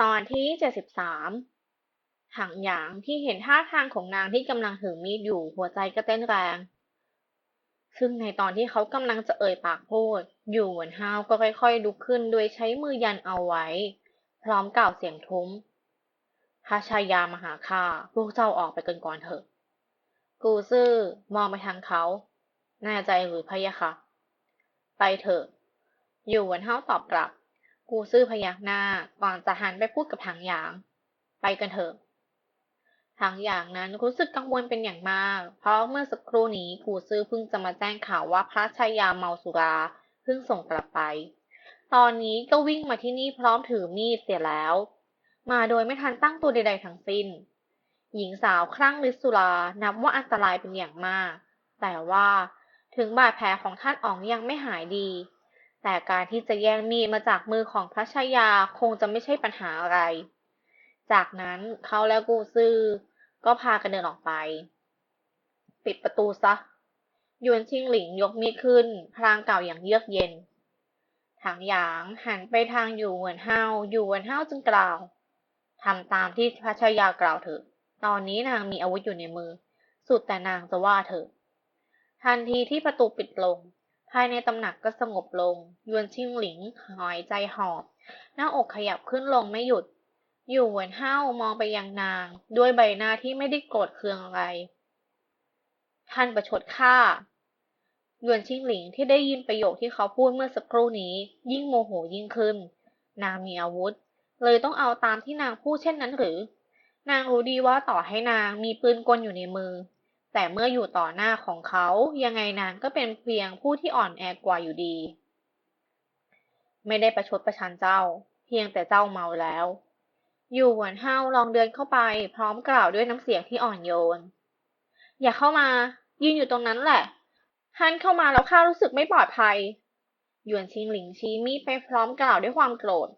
ตอนที่เจ็ดสิบสามหังหยางที่เห็นท่าทางของนางที่กำลังถือมีดอยู่หัวใจก็เต้นแรง ซึ่งในตอนที่เขากำลังจะเอ่ยปากพูด อยู่เหมือนฮาวก็ค่อยๆลุกขึ้นโดยใช้มือยันเอาไว้ พร้อมกล่าวเสียงทุ้มพระชายามหาข้าพวกเจ้าออกไปกันก่อนเถอะ กูซื่อมองไปทางเขาแน่ใจหรือพะยะคะ ไปเถอะ อยู่เหมือนเฮาตอบกลับ กูซื่อพยักหน้าก่อนจะหันไปพูดกับถังหยาง ไปกันเถอะถังหยางนั้นรู้สึกกังวลเป็นอย่างมาก เพราะเมื่อสักครู่นี้กูซื่อเพิ่งจะมาแจ้งข่าวว่าพระชายาเมาสุราเพิ่งส่งกลับไป ตอนนี้ก็วิ่งมาที่นี่พร้อมถือมีดเสียแล้ว มาโดยไม่ทันตั้งตัวใดๆทั้งสิ้น หญิงสาวคลั่งฤทธิ์สุรานับว่าอันตรายเป็นอย่างมาก แต่ว่าถึงบาดแผลของท่านอ๋องยังไม่หายดี แต่การที่จะแย่งมีดมาจากมือของพระชายาคงจะไม่ใช่ปัญหาอะไร จากนั้นเขาและกูซือก็พากันเดินออกไป ปิดประตูซะยวนชิงหลิงยกมีดขึ้น พลางกล่าวอย่างเยือกเย็นถางหยางหันไปทางอยู่เหวินเฮาอยู่เหวินเฮาจึงกล่าวทำตามที่พระชายากล่าวเถอะ ตอนนี้นางมีอาวุธอยู่ในมือ สุดแต่นางจะว่าเถอะ ทันทีที่ประตูปิดลง ภายในตำหนักก็สงบลง ยวนชิงหลิงหายใจหอบ หน้าอกขยับขึ้นลงไม่หยุด อยู่เหวนเฮ้ามองไปยังนาง ด้วยใบหน้าที่ไม่ได้โกรธเคืองอะไร ท่านประชดข้ายวนชิงหลิงที่ได้ยินประโยคที่เขาพูดเมื่อสักครู่นี้ ยิ่งโมโหยิ่งขึ้น นางมีอาวุธ เลยต้องเอาตามที่นางพูดเช่นนั้นหรือ นางรู้ดีว่าต่อให้นางมีปืนกลอยู่ในมือ แต่เมื่ออยู่ต่อหน้าของเขา ยังไงนางก็เป็นเพียงผู้ที่อ่อนแอกว่าอยู่ดี ไม่ได้ประชดประชันเจ้า เพียงแต่เจ้าเมาแล้ว อยู่หวนเฮาลองเดินเข้าไป พร้อมกล่าวด้วยน้ำเสียงที่อ่อนโยน อย่าเข้ามา ยืนอยู่ตรงนั้นแหละท่านเข้ามาแล้วข้ารู้สึกไม่ปลอดภัย หยวนชิงหลิงชี้มีดไปพร้อมกล่าวด้วยความโกรธ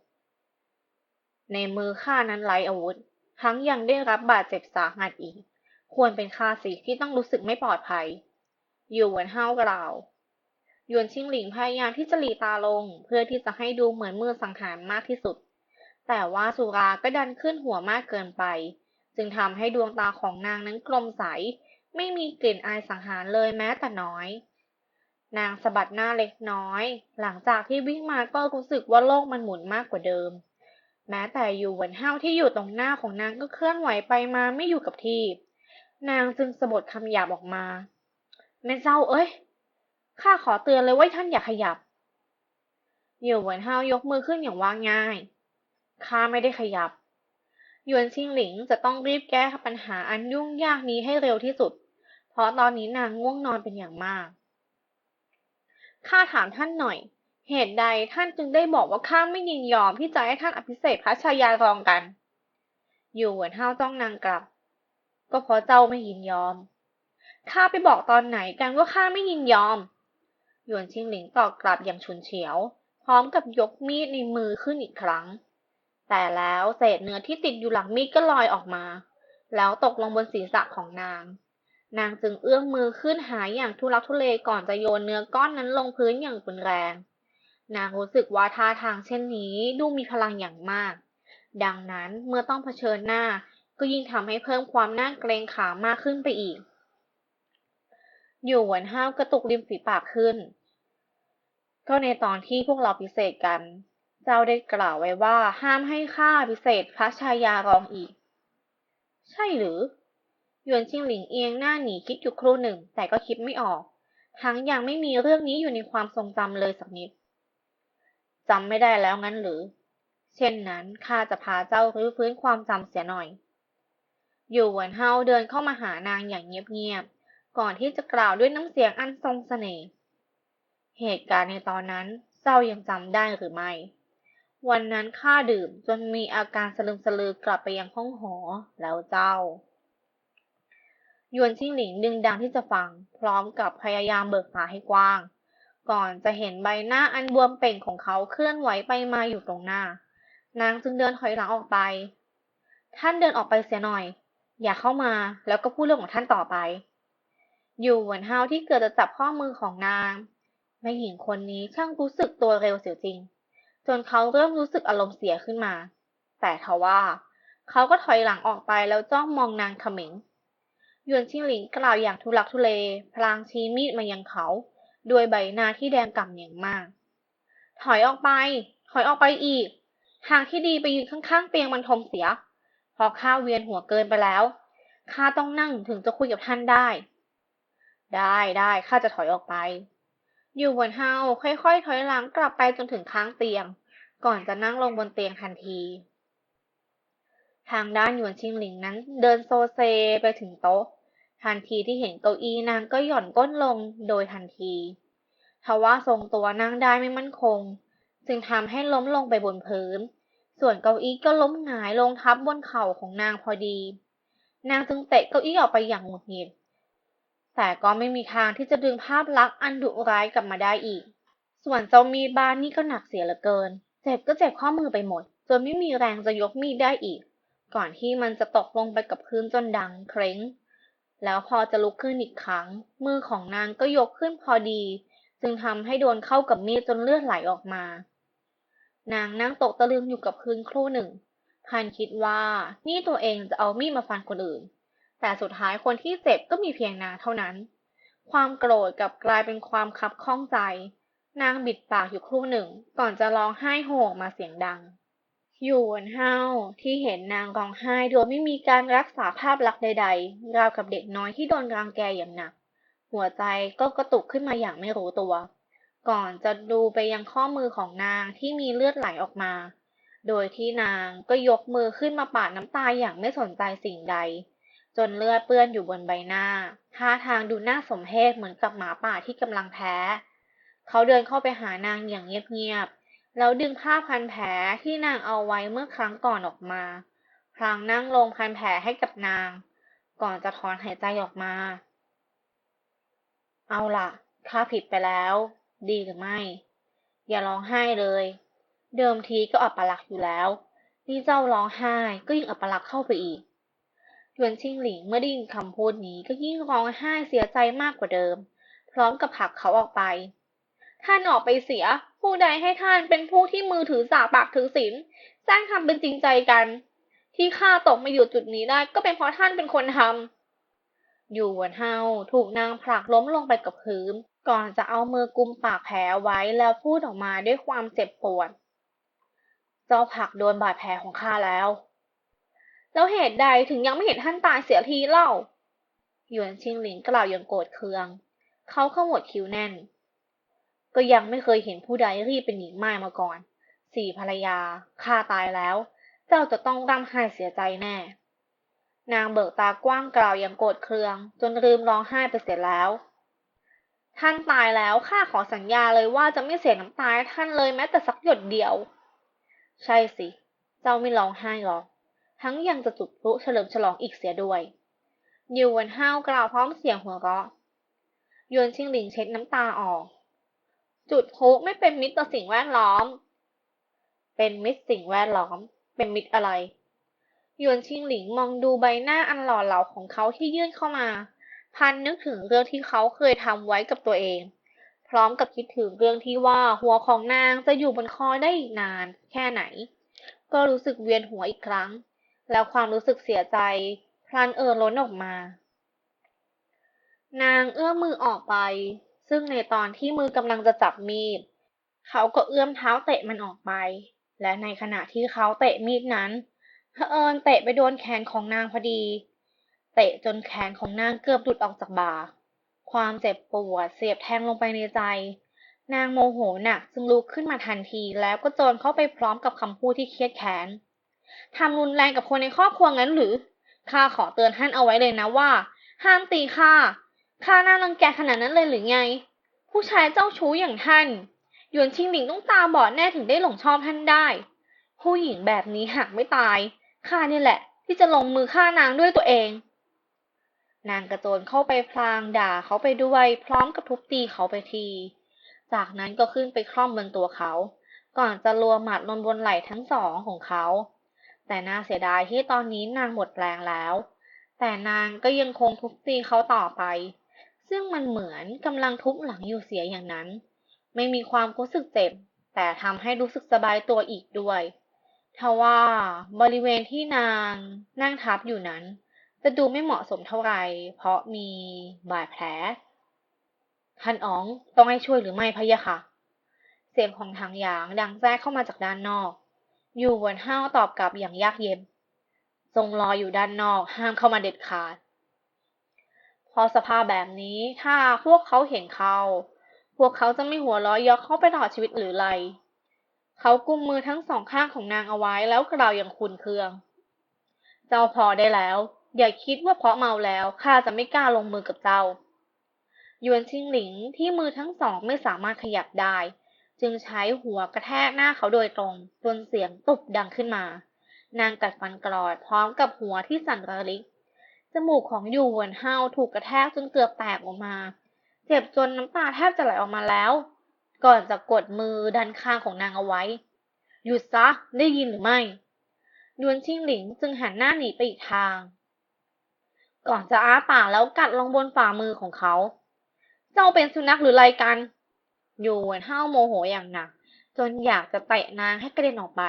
ในมือข้านั้นไร้อาวุธ ทั้งยังได้รับบาดเจ็บสาหัสอีก ควรเป็นข้าสิที่ต้องรู้สึกไม่ปลอดภัยอยู่เหวินเฮาวกล่าว หยวนชิงหลิงพยายามที่จะหลีตาลง เพื่อที่จะให้ดูเหมือนมือสังหารมากที่สุด แต่ว่าสุราก็ดันขึ้นหัวมากเกินไป จึงทำให้ดวงตาของนางนั้นกลมใส ไม่มีกลิ่นอายสังหารเลยแม้แต่น้อย นางสะบัดหน้าเล็กน้อย หลังจากที่วิ่งมาก็รู้สึกว่าโลกมันหมุนมากกว่าเดิม แม้แต่อยู่เหวนเฮาวที่อยู่ตรงหน้าของนางก็เคลื่อนไหวไปมาไม่อยู่กับที่ นางจึงสะบดคำหยาบออกมาแม่เจ้าเอ้ย ข้าขอเตือนเลยว่าท่านอย่าขยับหยู่เหวินเฮายกมือขึ้นอย่างว่าง่าย ข้าไม่ได้ขยับ หยวนชิงหลิงจะต้องรีบแก้ปัญหาอันยุ่งยากนี้ให้เร็วที่สุด เพราะตอนนี้นางง่วงนอนเป็นอย่างมาก ข้าถามท่านหน่อย เหตุใดท่านจึงได้บอกว่าข้าไม่ยินยอมที่จะให้ท่านอภิเษกพระชายารองกัน อยู่เหวินเฮาต้องนางกลับ ก็เพราะเจ้าไม่ยินยอม ข้าไปบอกตอนไหนกันว่าข้าไม่ยินยอม หยวนชิงหลิงตอบกลับอย่างฉุนเฉียว พร้อมกับยกมีดในมือขึ้นอีกครั้ง แต่แล้วเศษเนื้อที่ติดอยู่หลังมีดก็ลอยออกมา แล้วตกลงบนศีรษะของนาง นางจึงเอื้อมมือขึ้นหายอย่างทุลักทุเลก่อนจะโยนเนื้อก้อนนั้นลงพื้นอย่างรุนแรง นางรู้สึกว่าท่าทางเช่นนี้ดูมีพลังอย่างมาก ดังนั้นเมื่อต้องเผชิญหน้า ก็ยิ่งทำให้เพิ่มความน่าเกรงขามมากขึ้นไปอีก อยู่หวนห้าวกระตุกริมฝีปากขึ้น ก็ในตอนที่พวกเราพิเศษกัน เจ้าได้กล่าวไว้ว่าห้ามให้ข้าพิเศษพระชายารองอีก ใช่หรือหยวนชิงหลิงเอียงหน้าหนีคิดอยู่ครู่หนึ่ง แต่ก็คิดไม่ออก ทั้งยังไม่มีเรื่องนี้อยู่ในความทรงจำเลยสักนิดจำไม่ได้แล้วงั้นหรือ เช่นนั้นข้าจะพาเจ้ารื้อฟื้นความจำเสียหน่อย อยู่เหวินเฮาเดินเข้ามาหานางอย่างเงียบๆ ก่อนที่จะกล่าวด้วยน้ำเสียงอันทรงเสน่ห์ เหตุการณ์ในตอนนั้นเจ้ายังจำได้หรือไม่ วันนั้นข้าดื่มจนมีอาการสลึมสลือกลับไปยังห้องหอแล้วเจ้ายวนชิงหลิงดึงดังที่จะฟัง พร้อมกับพยายามเบิกตาให้กว้าง ก่อนจะเห็นใบหน้าอันบวมเป่งของเขาเคลื่อนไหวไปมาอยู่ตรงหน้า นางจึงเดินถอยหลังออกไป ท่านเดินออกไปเสียหน่อย อย่าเข้ามาแล้วก็พูดเรื่องของท่านต่อไป อยู่เหวินเฮาที่เกิดจะจับข้อมือของนางแม่หญิงคนนี้ช่างรู้สึกตัวเร็วเสียจริง จนเขาเริ่มรู้สึกอารมณ์เสียขึ้นมา แต่ทว่า เขาก็ถอยหลังออกไปแล้วจ้องมองนางเขม็งหยวนชิงหลิงกล่าวอย่างทุลักทุเล พลางชี้มีดมายังเขา ด้วยใบหน้าที่แดงก่ำอย่างมาก ถอยออกไป ถอยออกไปอีก ทางที่ดีไปยืนข้างๆเตียงบรรทมเสีย อข้าเวียนหัวเกินไปแล้ว ข้าต้องนั่งถึงจะคุยกับท่านได้ ได้ได้ข้าจะถอยออกไป อยู่บนเฮาค่อยๆ ถอยหลังกลับไปจนถึงข้างเตียง ก่อนจะนั่งลงบนเตียงทันที ทางด้านหยวนชิงหลิงนั้นเดินโซเซไปถึงโต๊ะ ทันทีที่เห็นเก้าอี้นางก็หย่อนก้นลงโดยทันทีทว่าทรงตัวนั่งได้ไม่มั่นคง จึงทำให้ล้มลงไปบนพื้น ส่วนเก้าอี้ก็ล้มหงายลงทับบนเข่าของนางพอดี นางจึงเตะเก้าอี้ออกไปอย่างหงุดหงิด แต่ก็ไม่มีทางที่จะดึงภาพลักษณ์อันดุร้ายกลับมาได้อีก ส่วนเจ้ามีดบ้านนี่ก็หนักเสียเหลือเกิน เจ็บก็เจ็บข้อมือไปหมด จนไม่มีแรงจะยกมีดได้อีก ก่อนที่มันจะตกลงไปกับพื้นจนดังเคร้ง แล้วพอจะลุกขึ้นอีกครั้ง มือของนางก็ยกขึ้นพอดี จึงทำให้โดนเข้ากับมีดจนเลือดไหลออกมา นางนั่งตกตะลึงอยู่กับพื้นครู่หนึ่ง พันคิดว่านี่ตัวเองจะเอามีดมาฟันคนอื่น แต่สุดท้ายคนที่เจ็บก็มีเพียงนางเท่านั้น ความโกรธกลับกลายเป็นความคับข้องใจ นางบิดปากอยู่ครู่หนึ่ง ก่อนจะร้องไห้โฮออกมาเสียงดังหยวนเฮาที่เห็นนางร้องไห้โดยไม่มีการรักษาภาพลักษณ์ใดๆ ราวกับเด็กน้อยที่โดนรังแกอย่างหนัก หัวใจก็กระตุกขึ้นมาอย่างไม่รู้ตัว ก่อนจะดูไปยังข้อมือของนางที่มีเลือดไหลออกมา โดยที่นางก็ยกมือขึ้นมาปาดน้ำตาอย่างไม่สนใจสิ่งใด จนเลือดเปื้อนอยู่บนใบหน้า ท่าทางดูน่าสมเพชเหมือนกับหมาป่าที่กำลังแพ้ เขาเดินเข้าไปหานางอย่างเงียบๆ แล้วดึงผ้าพันแผลที่นางเอาไว้เมื่อครั้งก่อนออกมา พลางนั่งลงพันแผลให้กับนาง ก่อนจะถอนหายใจออกมา เอาล่ะข้าผิดไปแล้ว ดีหรือไม่ อย่าร้องไห้เลย เดิมทีก็อัปลักษ์อยู่แล้ว นี่เจ้าร้องไห้ก็ยิ่งอัปลักษ์เข้าไปอีกหยวนชิงหลิงเมื่อได้ยินคำพูดนี้ก็ยิ่งร้องไห้เสียใจมากกว่าเดิม พร้อมกับผลักเขาออกไป ท่านออกไปเสีย ผู้ใดให้ท่านเป็นผู้ที่มือถือสากปากถือศีลสร้างทำเป็นจริงใจกัน ที่ข้าตกมาอยู่จุดนี้ได้ก็เป็นเพราะท่านเป็นคนทำอยู่หวนเฮาถูกนางผลักล้มลงไปกับพื้น ก่อนจะเอามือกุมปากแผลไว้แล้วพูดออกมาด้วยความเจ็บปวด เจ้าผักโดนบาดแผลของข้าแล้ว แล้วเหตุใดถึงยังไม่เห็นท่านตายเสียทีเล่า หยวนชิงหลิงกล่าวอย่างโกรธเคือง เขาขมวดคิ้วแน่น ก็ยังไม่เคยเห็นผู้ใดรีบเป็นหญิงม่มาก่อน สี่ภรรยาข้าตายแล้ว เจ้าจะต้องร่ำไห้เสียใจแน่ นางเบิกตากว้างกล่าวอย่างโกรธเคือง จนลืมร้องไห้ไปเสียแล้ว ท่านตายแล้วข้าขอสัญญาเลยว่าจะไม่เสียน้ำตาท่านเลยแม้แต่สักหยดเดียว ใช่สิ เจ้าไม่ร้องไห้หรอก ทั้งยังจะจุดพลุเฉลิมฉลองอีกเสียด้วยยิวเวนห้าวกล่าวพร้อมเสียงหัวเราะยวนชิงหลิงเช็ดน้ำตาออก จุดพลุไม่เป็นมิตรต่อสิ่งแวดล้อม เป็นมิตรสิ่งแวดล้อม เป็นมิตรอะไรยวนชิงหลิงมองดูใบหน้าอันหล่อเหลาของเขาที่ยื่นเข้ามา พันนึกถึงเรื่องที่เขาเคยทำไว้กับตัวเอง พร้อมกับคิดถึงเรื่องที่ว่าหัวของนางจะอยู่บนคอได้อีกนานแค่ไหน ก็รู้สึกเวียนหัวอีกครั้ง แล้วความรู้สึกเสียใจ พลันเอ่อล้นออกมา นางเอื้อมมือออกไป ซึ่งในตอนที่มือกำลังจะจับมีด เขาก็เอื้อมเท้าเตะมันออกไป และในขณะที่เขาเตะมีดนั้นเผอิญเตะไปโดนแขนของนางพอดี ตะจนแขนของนางเกือบหลุดออกจากบ่า ความเจ็บปวดเสียบแทงลงไปในใจ นางโมโหหนักจึงลุกขึ้นมาทันทีแล้วก็โจรเข้าไปพร้อมกับคำพูดที่เครียดแค้นทำรุนแรงกับคนในครอบครัวงั้นหรือข้าขอเตือนท่านเอาไว้เลยนะว่า ห้ามตีข้าข้าน่ารังแกขนาดนั้นเลยหรือไง ผู้ชายเจ้าชู้อย่างท่านหยวนชิงหลิงต้องตาบอดแน่ถึงได้หลงชอบท่านได้ ผู้หญิงแบบนี้หากไม่ตายข้านี่แหละ ที่จะลงมือฆ่านางด้วยตัวเอง นางกระโจนเข้าไปพลางด่าเขาไปด้วย พร้อมกับทุบตีเขาไปที จากนั้นก็ขึ้นไปคล่อมบนตัวเขา ก่อนจะรัวหมัดลงบนไหล่ทั้งสองของเขา แต่น่าเสียดายที่ตอนนี้นางหมดแรงแล้ว แต่นางก็ยังคงทุบตีเขาต่อไป ซึ่งมันเหมือนกำลังทุบหลังอยู่เสียอย่างนั้น ไม่มีความรู้สึกเจ็บ แต่ทำให้รู้สึกสบายตัวอีกด้วยทว่าบริเวณที่นางนั่งทับอยู่นั้น จะดูไม่เหมาะสมเท่าไหร่เพราะมีบาดแผลท่านอ๋องต้องให้ช่วยหรือไม่พะยะค่ะ เสียงของทางหยางดังแทรกเข้ามาจากด้านนอก อยู่หวนห้าวตอบกลับอย่างยากเย็นทรงรออยู่ด้านนอกห้ามเข้ามาเด็ดขาด พอสภาพแบบนี้ถ้าพวกเขาเห็นเขาพวกเขาจะไม่หัวราะเยอกเข้าไปตลอดชีวิตหรือไร เขากุมมือทั้งสองข้างของนางเอาไว้แล้วกล่าวอย่างขุนเคือง เจ้าพอได้แล้ว อย่าคิดว่าเพราะเมาแล้วข้าจะไม่กล้าลงมือกับเจ้ายวนชิงหลิงที่มือทั้งสองไม่สามารถขยับได้ จึงใช้หัวกระแทกหน้าเขาโดยตรงจนเสียงตุบดังขึ้นมา นางกัดฟันกรอดพร้อมกับหัวที่สั่นระริกจมูกของยูหวนเฮาถูกกระแทกจนเกือบแตกออกมา เจ็บจนน้ำตาแทบจะไหลออกมาแล้ว ก่อนจะกดมือดันข้างของนางเอาไว้ หยุดซะได้ยินหรือไม่ยวนชิงหลิงจึงหันหน้าหนีไปอีกทาง ก่อนจะอ้าปากแล้วกัดลงบนฝ่ามือของเขา เจ้าเป็นสุนัขหรือไรกัน อยู่เหมือนห้าวโมโหอย่างหนัก จนอยากจะเตะนางให้กระเด็นออกไป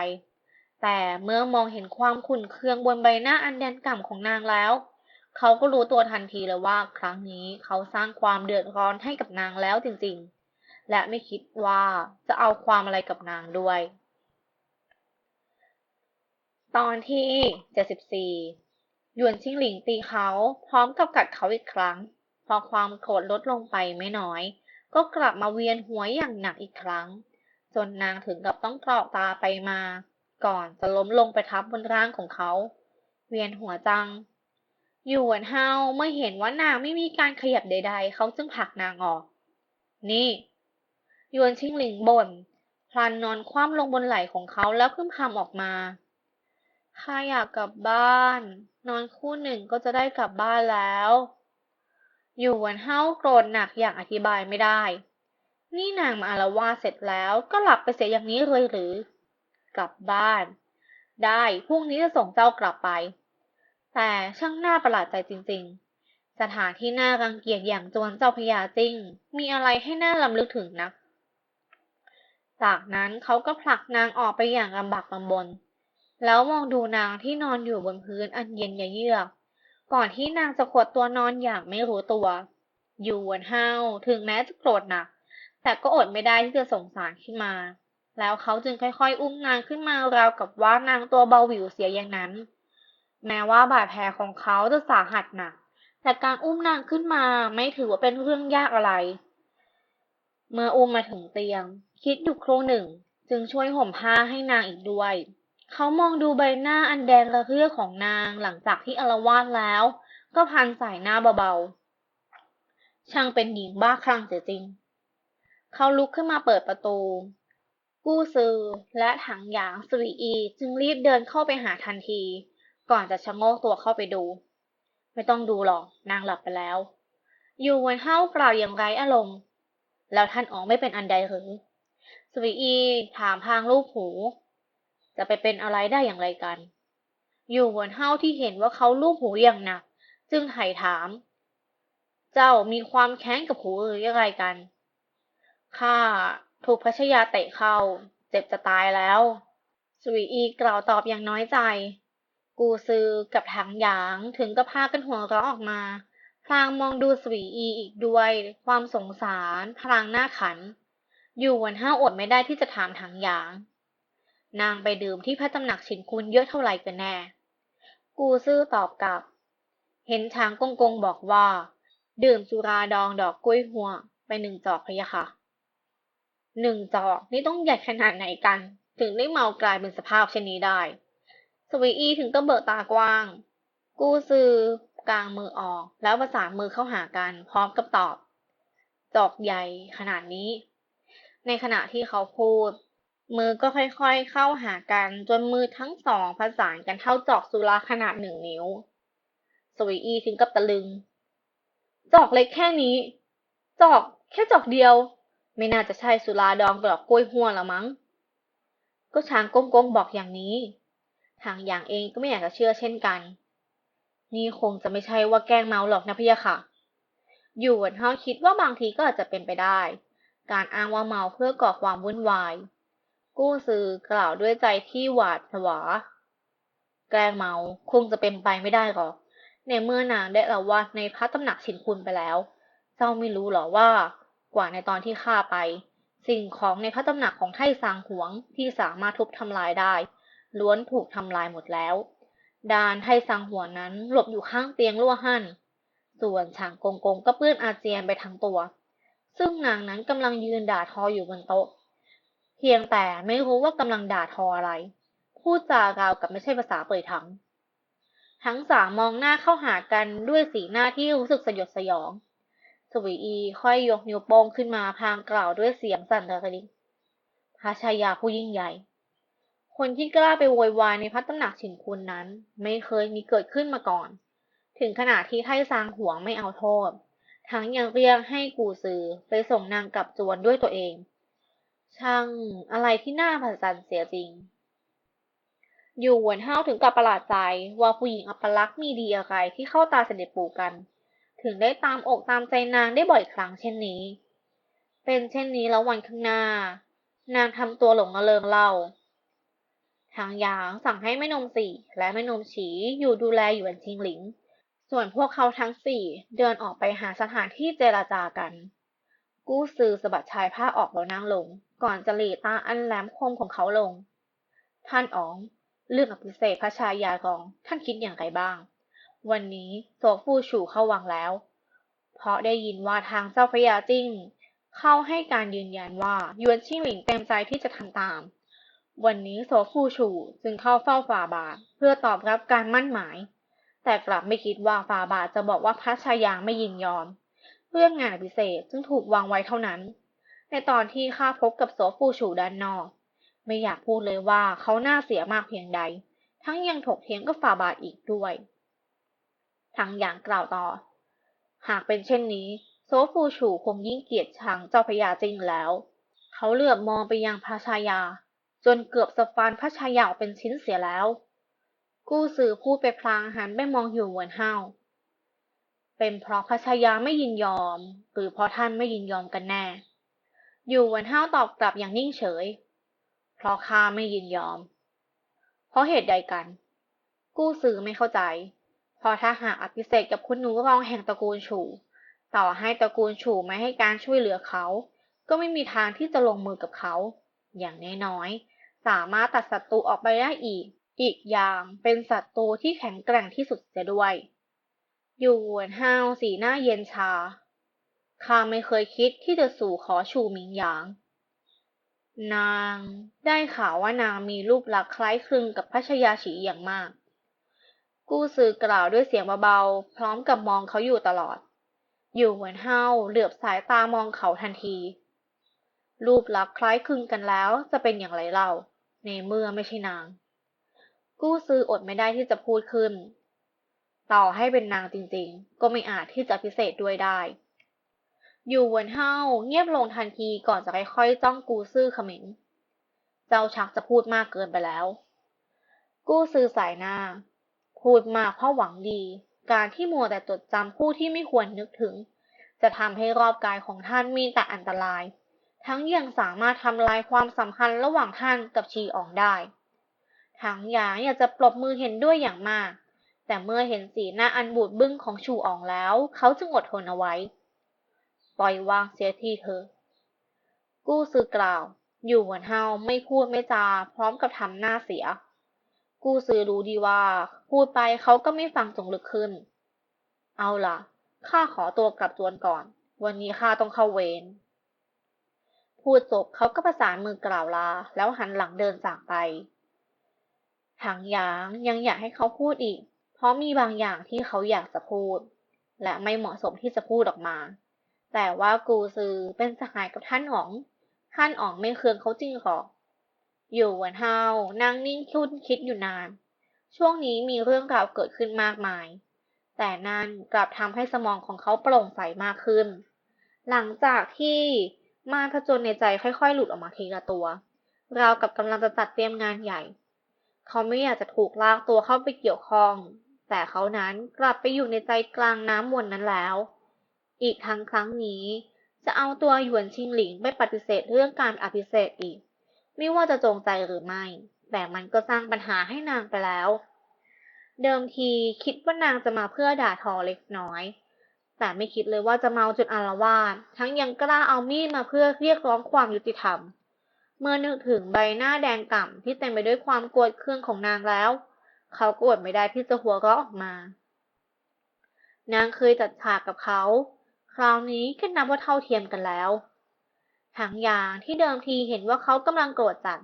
แต่เมื่อมองเห็นความขุ่นเคืองบนใบหน้าอันแดนก่ำของนางแล้ว เขาก็รู้ตัวทันทีเลยว่าครั้งนี้เขาสร้างความเดือดร้อนให้กับนางแล้วจริงๆ และไม่คิดว่าจะเอาความอะไรกับนางด้วย ตอนที่ 74 หยวนชิงหลิงตีเขาพร้อมกับกัดเขาอีกครั้ง พอความโกรธลดลงไปไม่น้อย ก็กลับมาเวียนหัวอย่างหนักอีกครั้ง จนนางถึงกับต้องกรอกตาไปมา ก่อนจะล้มลงไปทับบนร่างของเขา เวียนหัวจังหยวนเฮาเมื่อเห็นว่านางไม่มีการขยับใด ๆ เขาจึงผลักนางออก นี่หยวนชิงหลิงบ่นพลันนอนคว่ำลงบนไหล่ของเขาแล้วพึ่มพำออกมาข้าอยากกลับบ้าน นอนคู่หนึ่งก็จะได้กลับบ้านแล้วอยู่หวนเฮาโกรธหนักอย่างอธิบายไม่ได้ นี่นางมาอาละวาเสร็จแล้วก็หลับไปเสียอย่างนี้เลยหรือ กลับบ้าน ได้พรุ่งนี้จะส่งเจ้ากลับไป แต่ช่างน่าประหลาดใจจริง ๆ สถานที่น่ารังเกียจอย่างจวนเจ้าพญาจิ้ง มีอะไรให้น่าลำลึกถึงนัก จากนั้นเขาก็ผลักนางออกไปอย่างลำบากลำบน แล้วมองดูนางที่นอนอยู่บนพื้นอันเย็นยเยือก ก่อนที่นางจะขดตัวนอนอย่างไม่รู้ตัว อยู่วนห้าวถึงแม้จะโกรธหนัก แต่ก็อดไม่ได้ที่จะสงสารขึ้นมา แล้วเขาจึงค่อยๆ อุ้มนางขึ้นมาราวกับว่านางตัวเบาหวิวเสียอย่างนั้น แม้ว่าบาดแผลของเขาจะสาหัสหนัก แต่การอุ้มนางขึ้นมาไม่ถือว่าเป็นเรื่องยากอะไร เมื่ออุ้มมาถึงเตียง คิดอยู่ครู่หนึ่ง จึงช่วยห่มผ้าให้นางอีกด้วย เขามองดูใบหน้าอันแดงระเรื่อของนางหลังจากที่อาละวาดแล้ว ก็พันใส่หน้าเบาๆ ช่างเป็นหญิงบ้าคลั่งเสียจริง เขาลุกขึ้นมาเปิดประตู กู้ซือและถังหยางสวีอีจึงรีบเดินเข้าไปหาทันที ก่อนจะชะโงกตัวเข้าไปดู ไม่ต้องดูหรอกนางหลับไปแล้ว อยู่เวนเฮ้ากล่าวอย่างไรอารมณ์ แล้วท่านอ๋องไม่เป็นอันใดหรือสวีอีถามพางลูกหู จะไปเป็นอะไรได้อย่างไรกัน อยู่เวนเฮ้าที่เห็นว่าเขาลูกหูอย่างหนัก จึงไถ่ถาม เจ้ามีความแค้นกับหูหรือยังไรกันข้าถูกพัชยาเตะเข้า เจ็บจะตายแล้วสวีอีกล่าวตอบอย่างน้อยใจ กูซือกับถังหยางถึงกับพากันหัวเราะออกมา พลางมองดูสวีอีอีกด้วยความสงสารพลางหน้าขัน อยู่วันห้าอดไม่ได้ที่จะถามถังหยาง นางไปดื่มที่พระตำหนักฉินคุณเยอะเท่าไหร่กันแน่ กูซื่อตอบกลับ เห็นช้างกงกงบอกว่า ดื่มสุราดองดอกกล้วยหัวไปหนึ่งจอกพะยะค่ะ หนึ่งจอกนี่ต้องใหญ่ขนาดไหนกัน ถึงได้เมากลายเป็นสภาพเช่นนี้ได้ สวีอีถึงก็เบิกตากว้าง กูซือกลางมือออกแล้วประสานมือเข้าหากันพร้อมกับตอบ จอกใหญ่ขนาดนี้ ในขณะที่เขาพูด มือก็ค่อยๆเข้าหากันจนมือทั้งสองผสานกันเท่าจอกสุราขนาดหนึ่งนิ้ว สวีอีถึงกับตะลึง จอกเล็กแค่นี้ จอกแค่จอกเดียว ไม่น่าจะใช่สุราดองดอกกล้วยหัวละมั้ง ก็ช้างก้งๆบอกอย่างนี้ ทางอย่างเองก็ไม่อยากจะเชื่อเช่นกัน นี่คงจะไม่ใช่ว่าแกล้งเมาหรอกนะพี่ยะค่ะ อยู่เหวนเฮาคิดว่าบางทีก็อาจจะเป็นไปได้ การอ้างว่าเมาเพื่อก่อความวุ่นวาย กู้ซื้อกล่าวด้วยใจที่หวาดผวา แกล้งเมาคงจะเป็นไปไม่ได้หรอก ในเมื่อนางได้ละวาดในพระตำหนักฉินคุณไปแล้ว เจ้าไม่รู้หรอว่า กว่าในตอนที่ข้าไป สิ่งของในพระตำหนักของไท่ซางหวงที่สามารถทุบทำลายได้ ล้วนถูกทำลายหมดแล้ว ดานไท่ซางหวงนั้นหลบอยู่ข้างเตียงลั่วหั่น ส่วนฉางกงกงก็เปื้อนอาเจียนไปทั้งตัว ซึ่งนางนั้นกำลังยืนด่าทออยู่บนโต๊ะ เพียงแต่ไม่รู้ว่ากำลังด่าทออะไร พูดจากาวกับไม่ใช่ภาษาเป่ยถังทั้งสามมองหน้าเข้าหากันด้วยสีหน้าที่รู้สึกสยดสยอง สวีอีค่อยยกนิ้วโป้งขึ้นมาพางกล่าวด้วยเสียงสั่นระริกพระชายาผู้ยิ่งใหญ่ คนที่กล้าไปโวยวายในพัฒตำหนักฉินคุณนั้น ไม่เคยมีเกิดขึ้นมาก่อน ถึงขนาดที่ไท่ซางหวงไม่เอาโทษ ทั้งยังเรียกให้กูซือไปส่งนางกลับจวนด้วยตัวเอง ช่างอะไรที่น่าผัศจรรย์เสียจริง อยู่หวนห้าวถึงกับประหลาดใจว่าผู้หญิงอัปลักษณ์มีดีอะไรที่เข้าตาเสด็จปู่กัน ถึงได้ตามอกตามใจนางได้บ่อยครั้งเช่นนี้ เป็นเช่นนี้แล้ววันข้างหน้า นางทำตัวหลงระเริงเล่าทางหยางสั่งให้แม่นมสี่และแม่นมฉีอยู่ดูแลหยวนชิงหลิง ส่วนพวกเขาทั้งสี่เดินออกไปหาสถานที่เจราจากัน กู้ซือสะบัดชายผ้าออกแล้วนั่งลง ก่อนจะหลีตาอันแหลมคมของเขาลง ท่านอ๋อง เรื่องอภิเษกพระชายากองท่านคิดอย่างไรบ้าง วันนี้โซฟูชูเข้าวังแล้ว เพราะได้ยินว่าทางเจ้าพระยาจิ้ง เข้าให้การยืนยันว่ายวนชิ่งหลิงเต็มใจที่จะทำตาม วันนี้โซฟูชูจึงเข้าเฝ้าฝ่าบาทเพื่อตอบรับการมั่นหมาย แต่กลับไม่คิดว่าฝ่าบาทจะบอกว่าพระชายาไม่ยินยอม เรื่องงานพิเศษจึงถูกวางไว้เท่านั้น ในตอนที่ข้าพบกับโซฟูชูด้านนอก ไม่อยากพูดเลยว่าเขาหน้าเสียมากเพียงใด ทั้งยังถกเถียงกับฝ่าบาทอีกด้วย ทั้งอย่างกล่าวต่อ หากเป็นเช่นนี้ โซฟูชูคงยิ่งเกลียดชังเจ้าพระยาจริงแล้ว เขาเหลือบมองไปยังพระชายา จนเกือบสะฟานพระชายาออกเป็นชิ้นเสียแล้ว กู้สื่อพูดไปพลางหันไปมองอยู่เหวนห้าว เป็นเพราะพระชายาไม่ยินยอม หรือเพราะท่านไม่ยินยอมกันแน่ อยู่เหวนห้าวตอบกลับอย่างนิ่งเฉย เพราะข้าไม่ยินยอม เพราะเหตุใดกัน กู้สื่อไม่เข้าใจเพราะถ้าหากอภิเษกกับคุณหนูรองแห่งตระกูลฉู่ต่อให้ตระกูลฉู่ไม่ให้การช่วยเหลือเขา ก็ไม่มีทางที่จะลงมือกับเขา อย่างน้อยๆ สามารถตัดศัตรูออกไปได้อีก อีกอย่างเป็นศัตรูที่แข็งแกร่งที่สุดเสียด้วย อยู่หวนห้าวสีหน้าเย็นชา ข้าไม่เคยคิดที่จะสู่ขอชูหมิงหยาง นางได้ข่าวว่านางมีรูปลักษณ์คล้ายคลึงกับพระชายาฉีอย่างมาก กู้ซือกล่าวด้วยเสียงเบาๆ พร้อมกับมองเขาอยู่ตลอด อยู่หมือนเฮาเหลือบสายตามองเขาทันที รูปลักษณ์คล้ายคลึงกันแล้วจะเป็นอย่างไรเล่า ในเมื่อไม่ใช่นาง กู้ซืออดไม่ได้ที่จะพูดขึ้น ต่อให้เป็นนางจริงๆ ก็ไม่อาจที่จะพิเศษด้วยได้อยู่เหวนเฮาเงียบลงทันทีก่อนจะค่อยๆจ้องกูซื่อเขม็งเจ้าชักจะพูดมากเกินไปแล้ว กู้ซื่อสายหน้า พูดมากเพราะหวังดี การที่มัวแต่จดจำผู้ที่ไม่ควรนึกถึง จะทำให้รอบกายของท่านมีแต่อันตราย ทั้งยังสามารถทำลายความสัมพันธ์ระหว่างท่านกับชีอองได้ ทั้งอย่างอยากจะปรบมือเห็นด้วยอย่างมาก แต่เมื่อเห็นสีหน้าอันบูดบึ้งของชูอองแล้ว เขาจึงอดทนเอาไว้ ปล่อยวางเสียทีเถอะ กู้ซื้อกล่าว อยู่เหมือนเฮาไม่พูดไม่จา พร้อมกับทำหน้าเสีย กู้ซื้อรู้ดีว่า พูดไปเขาก็ไม่ฟังจงลึกขึ้น เอาล่ะ ข้าขอตัวกลับจวนก่อน วันนี้ข้าต้องเข้าเวร พูดจบเขาก็ประสานมือกล่าวลา แล้วหันหลังเดินจากไปทางหยางยังอยากให้เขาพูดอีก เพราะมีบางอย่างที่เขาอยากจะพูด และไม่เหมาะสมที่จะพูดออกมา แต่ว่ากูซือเป็นสหายกับท่านอ๋อง ท่านอ๋องไม่เคืองเขาจริงหรอกอยู่หวนเฮานั่งนิ่งคุ้นคิดอยู่นาน ช่วงนี้มีเรื่องราวเกิดขึ้นมากมาย แต่นั่นกลับทำให้สมองของเขาโปร่งใสมากขึ้น หลังจากที่มารผจญในใจค่อยๆ หลุดออกมาทีละตัวราวกับกำลังจะจัดเตรียมงานใหญ่ เขาไม่อยากจะถูกลากตัวเข้าไปเกี่ยวข้อง แต่เขานั้นกลับไปอยู่ในใจกลางน้ำวนนั้นแล้ว อีกทั้งครั้งนี้ จะเอาตัวหยวนชิงหลิงไปปฏิเสธเรื่องการอภิเษกอีก ไม่ว่าจะจงใจหรือไม่ แต่มันก็สร้างปัญหาให้นางไปแล้ว เดิมทีคิดว่านางจะมาเพื่อด่าทอเล็กน้อย แต่ไม่คิดเลยว่าจะเมาจนอาละวาดทั้งยังกล้าเอามีดมาเพื่อเรียกร้องความยุติธรรมเมื่อนึกถึงใบหน้าแดงก่ำที่เต็มไปด้วยความโกรธเคืองของนางแล้ว เขาก็อดไม่ได้ที่จะหัวเราะออกมา นางเคยจัดฉากกับเขา คราวนี้ก็นับว่าเท่าเทียมกันแล้วทั้งยางที่เดิมทีเห็นว่าเขากำลังโกรธจัด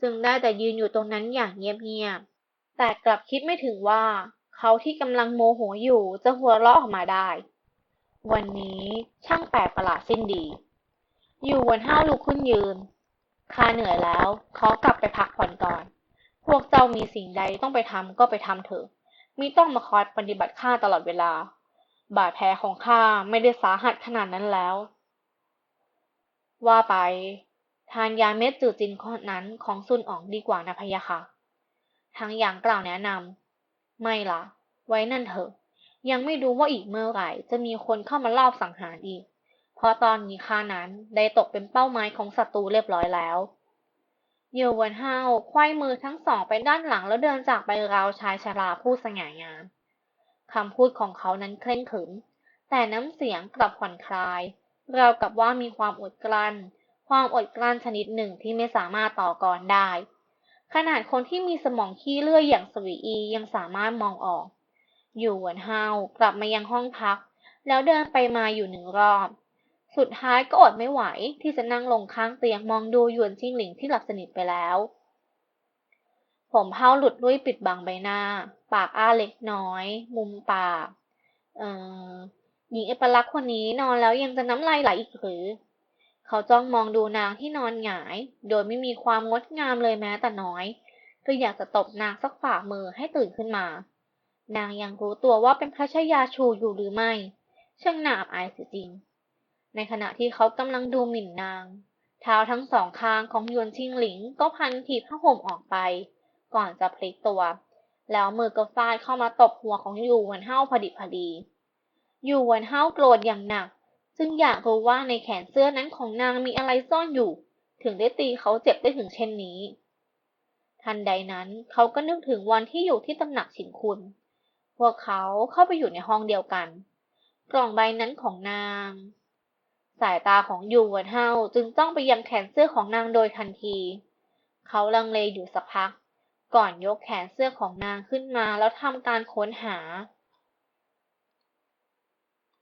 จึงได้แต่ยืนอยู่ตรงนั้นอย่างเงียบๆ แต่กลับคิดไม่ถึงว่า เขาที่กำลังโมโหอยู่จะหัวเราะออกมาได้ วันนี้ช่างแปลกประหลาดสิ้นดี อยู่วนห้าวลุกขึ้นยืนข้าเหนื่อยแล้วขอกลับไปพักผ่อนก่อน พวกเจ้า มีสิ่งใดต้องไปทำก็ไปทำเถอะมิต้องมาคอยปฏิบัติข้าตลอดเวลา บาดแผลของข้าไม่ได้สาหัสขนาดนั้นแล้ว ว่าไป ทานยาเม็ดจืดจินข้อนั้นของซุนอ๋องดีกว่านะพะยะค่ะทั้งอย่างกล่าวแนะนำไม่ละไว้นั่นเถอะ ยังไม่รู้ว่าอีกเมื่อไหร่จะมีคนเข้ามาลอบสังหารอีก เพราะตอนนี้ข้านั้นได้ตกเป็นเป้าหมายของศัตรูเรียบร้อยแล้ว เยววนห้าวควยมือทั้งสองไปด้านหลังแล้วเดินจากไปราวชายชราผู้สง่างามคำพูดของเขานั้นเคร่งขรึม แต่น้ำเสียงกลับผ่อนคลาย ราวกับว่ามีความอดกลั้น ความอดกลั้นชนิดหนึ่งที่ไม่สามารถต่อกรได้ ขนาดคนที่มีสมองขี้เลื่อยอย่างสวีอียังสามารถมองออก อยู่หวนห้าวกลับมายังห้องพัก แล้วเดินไปมาอยู่หนึ่งรอบ สุดท้ายก็อดไม่ไหวที่จะนั่งลงข้างเตียงมองดูหยวนชิงหลิงที่หลับสนิทไปแล้ว ผมเผาหลุดลุยปิดบังใบหน้า ปากอ้าเล็กน้อย มุมปาก เอ่อหญิงเอปลักษ์คนนี้นอนแล้วยังจะน้ำลายไหลอีกหรือ เขาจ้องมองดูนางที่นอนหงาย โดยไม่มีความงดงามเลยแม้แต่น้อย ก็อยากจะตบนางสักฝ่ามือให้ตื่นขึ้นมา นางยังรู้ตัวว่าเป็นพระชายาชูอยู่หรือไม่ช่างหนาบอายเสียจริง ในขณะที่เขากำลังดูหมิ่นนาง เท้าทั้งสองข้างของยวนชิงหลิงก็พันถีบผ้าห่มออกไป ก่อนจะพลิกตัว แล้วมือก็ฟาดเข้ามาตบหัวของยูหวนเฮาพอดิบพอดียูหวนเฮาโกรธอย่างหนักจึงอยากรู้ว่าในแขนเสื้อนั้นของนางมีอะไรซ่อนอยู่ ถึงได้ตีเขาเจ็บได้ถึงเช่นนี้ทันใดนั้นเขาก็นึกถึงวันที่อยู่ที่ตำหนักฉินคุณ พวกเขาเข้าไปอยู่ในห้องเดียวกัน กล่องใบนั้นของนาง สายตาของยูเวนเฮาจึงจ้องไปยังแขนเสื้อของนางโดยทันที เขาลังเลอยู่สักพัก ก่อนยกแขนเสื้อของนางขึ้นมาแล้วทำการค้นหา